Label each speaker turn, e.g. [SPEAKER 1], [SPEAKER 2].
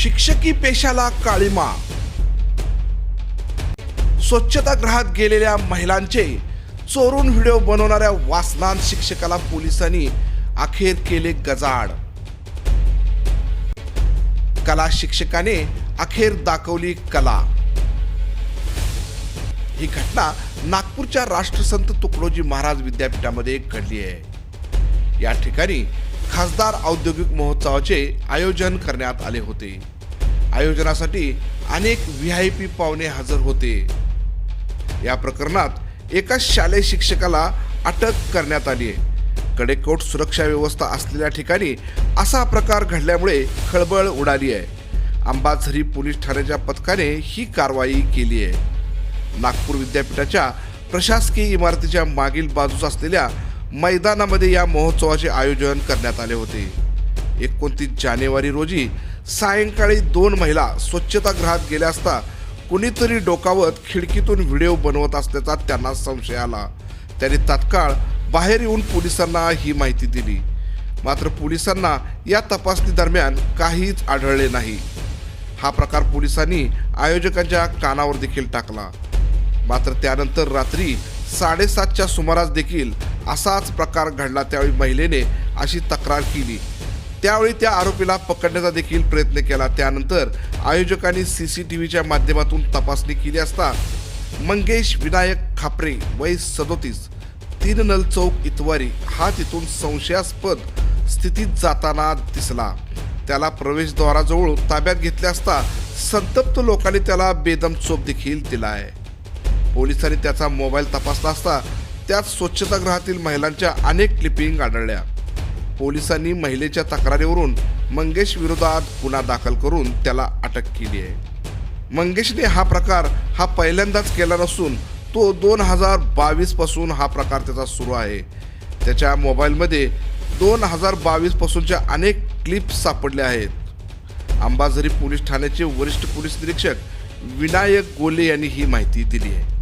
[SPEAKER 1] शिक्षकी पेशाला काळीमा. स्वच्छतागृहात गेलेल्या महिलांचे चोरून व्हिडिओ बनवणाऱ्या वासनान शिक्षकाला पोलिसांनी अखेर केले गजाड कला शिक्षकाने अखेर दाखवली कला. ही घटना नागपूरच्या राष्ट्रसंत तुकडोजी महाराज विद्यापीठामध्ये घडली आहे. या ठिकाणी खासदार औद्योगिक महोत्सवाचे आयोजन करण्यात आले होते. आयोजनासाठी अनेक व्ही आय पी पाहुणे हजर होते. या प्रकरणात एका शालेय शिक्षकाला अटक करण्यात आली आहे. कडेकोट सुरक्षा व्यवस्था असलेल्या ठिकाणी असा प्रकार घडल्यामुळे खळबळ उडाली आहे. अंबाझरी पोलीस ठाण्याच्या पथकाने ही कारवाई केली आहे. नागपूर विद्यापीठाच्या प्रशासकीय इमारतीच्या मागील बाजूस असलेल्या मैदानामध्ये या महोत्सवाचे आयोजन करण्यात आले होते. एकोणतीस जानेवारी रोजी सायंकाळी दोन महिला स्वच्छतागृहात गेल्या असता कुणीतरी डोकावत खिडकीतून व्हिडिओ बनवत असल्याचा त्यांना संशय आला. त्यांनी तात्काळ बाहेर येऊन पोलिसांना ही माहिती दिली. मात्र पोलिसांना या तपासणी दरम्यान काहीच आढळले नाही. हा प्रकार पोलिसांनी आयोजकांच्या कानावर देखील टाकला. मात्र त्यानंतर रात्री साडेसातच्या सुमारास देखील असाच प्रकार घडला त्यावेळी महिलेने अशी तक्रार केली. त्यावेळी त्या आरोपीला पकडण्याचा देखील प्रयत्न केला. त्यानंतर आयोजकांनी सी सी टी व्हीच्या माध्यमातून तपासणी केली असता मंगेश विनायक खापरे वय सदोतीस तीन नल चौक इतवारी हा तिथून संशयास्पद स्थितीत जाताना दिसला. त्याला प्रवेशद्वाराजवळ ताब्यात घेतले असता संतप्त लोकांनी त्याला बेदम चोप देखील दिला आहे पोलिसांनी त्याचा मोबाईल तपासला असता त्यात स्वच्छतागृहातील महिलांच्या अनेक क्लिपिंग आढळल्या. पोलिसांनी महिलेच्या तक्रारीवरून मंगेश विरोधात गुन्हा दाखल करून त्याला अटक केली आहे. मंगेशने हा प्रकार हा पहिल्यांदाच केला नसून तो दोन हजार बावीसपासून हा प्रकार त्याचा सुरू आहे. त्याच्या मोबाईलमध्ये दोन हजार बावीस पासूनच्या अनेक क्लिप्स सापडल्या आहेत. अंबाझरी पोलीस ठाण्याचे वरिष्ठ पोलीस निरीक्षक विनायक गोले यांनी ही माहिती दिली आहे.